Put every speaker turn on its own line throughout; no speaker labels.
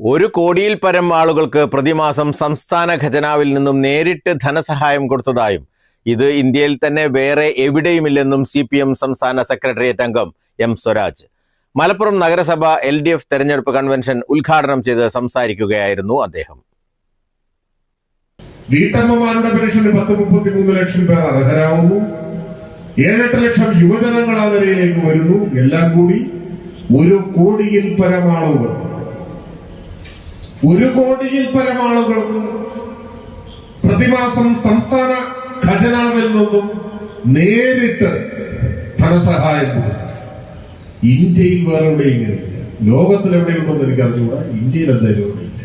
ഒരു കോടിയിൽ പരം ആളുകൾക്ക് പ്രതിമാസം സംസ്ഥാന ഖജനാവിൽ നിന്നും നേരിട്ട് ധനസഹായം കൊടുത്തതായും ഇത് ഇന്ത്യയിൽ തന്നെ വേറെ എവിടെയുമില്ലെന്നും സി പി എം സംസ്ഥാന സെക്രട്ടേറിയറ്റ് അംഗം എം സ്വരാജ്. മലപ്പുറം നഗരസഭ എൽ ഡി എഫ് തെരഞ്ഞെടുപ്പ് കൺവെൻഷൻ ഉദ്ഘാടനം ചെയ്ത് സംസാരിക്കുകയായിരുന്നു അദ്ദേഹം.
വീട്ടമ്മമാരുടെ പെൻഷന് പത്ത് മുപ്പത്തി മൂന്ന് ലക്ഷം പേർ അർഹരാവുന്നു. ഏഴെട്ട് ലക്ഷം യുവജനങ്ങൾ ആ നിലയിലേക്ക് വരുന്നു. എല്ലാം കൂടി ഒരു കോടിയിൽ പരം ആളുകൾ ഒരു കോടിയിൽ പരം ആളുകൾക്ക് പ്രതിമാസം സംസ്ഥാന ഖജനാവിൽ നിന്നും നേരിട്ട് ധനസഹായം ഇന്ത്യയിൽ വേറെ എവിടെയും ഇങ്ങനെയില്ല. ലോകത്തിൽ എവിടെയുണ്ടെന്ന് എനിക്ക് അറിഞ്ഞുകൂടാ. ഇന്ത്യയിൽ എന്തായാലും എവിടെയില്ല.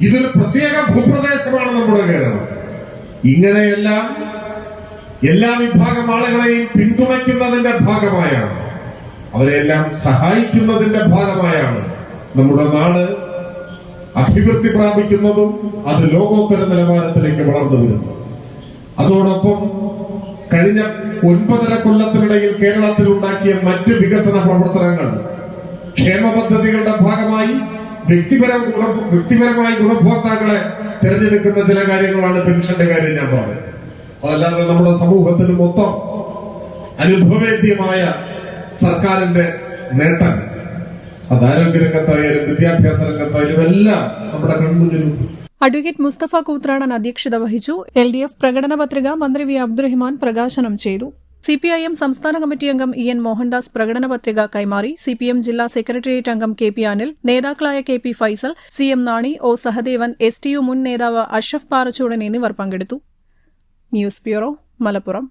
ഇതൊരു പ്രത്യേക ഭൂപ്രദേശമാണ് നമ്മുടെ കേരളം. ഇങ്ങനെയെല്ലാം എല്ലാ വിഭാഗം ആളുകളെയും പിന്തുണയ്ക്കുന്നതിന്റെ ഭാഗമായാണ്. അവരെല്ലാം സഹായിക്കുന്നതിന്റെ ഭാഗമായാണ് നമ്മുടെ നാട് അഭിവൃദ്ധി പ്രാപിക്കുന്നതും അത് ലോകോത്തര നിലവാരത്തിലേക്ക് വളർന്നു വരുന്നു. അതോടൊപ്പം കഴിഞ്ഞ ഒൻപതര കൊല്ലത്തിനിടയിൽ കേരളത്തിൽ ഉണ്ടാക്കിയ മറ്റ് വികസന പ്രവർത്തനങ്ങൾ ക്ഷേമ പദ്ധതികളുടെ ഭാഗമായി വ്യക്തിപര ഗുണ വ്യക്തിപരമായി ഗുണഭോക്താക്കളെ തിരഞ്ഞെടുക്കുന്ന ചില കാര്യങ്ങളാണ് പെൻഷന്റെ കാര്യം ഞാൻ പറഞ്ഞത്. അതല്ലാതെ നമ്മുടെ സമൂഹത്തിന് മൊത്തം അനുഭവേദ്യമായ സർക്കാരിന്റെ നേട്ടം അത് ആരോഗ്യ രംഗത്തായാലും വിദ്യാഭ്യാസ രംഗത്തായാലും എല്ലാം നമ്മുടെ കൺമുന്നിലുണ്ട്.
അഡ്വക്കേറ്റ് മുസ്തഫ കൂത്രാടൻ അധ്യക്ഷത വഹിച്ചു. എൽ ഡി എഫ് പ്രകടന പത്രിക മന്ത്രി വി അബ്ദുറഹ്മാൻ പ്രകാശനം ചെയ്തു. സിപിഐഎം സംസ്ഥാന കമ്മിറ്റി അംഗം ഇ എൻ മോഹൻദാസ് പ്രകടന പത്രിക കൈമാറി. സിപിഎം ജില്ലാ സെക്രട്ടേറിയറ്റ് അംഗം കെ പി അനിൽ നേതാക്കളായ K P Faisal C M Nani O Sahadevan S T U മുൻ നേതാവ് അഷഫ് പാറച്ചൂടൻ എന്നിവർ പങ്കെടുത്തു. News bureau Malappuram.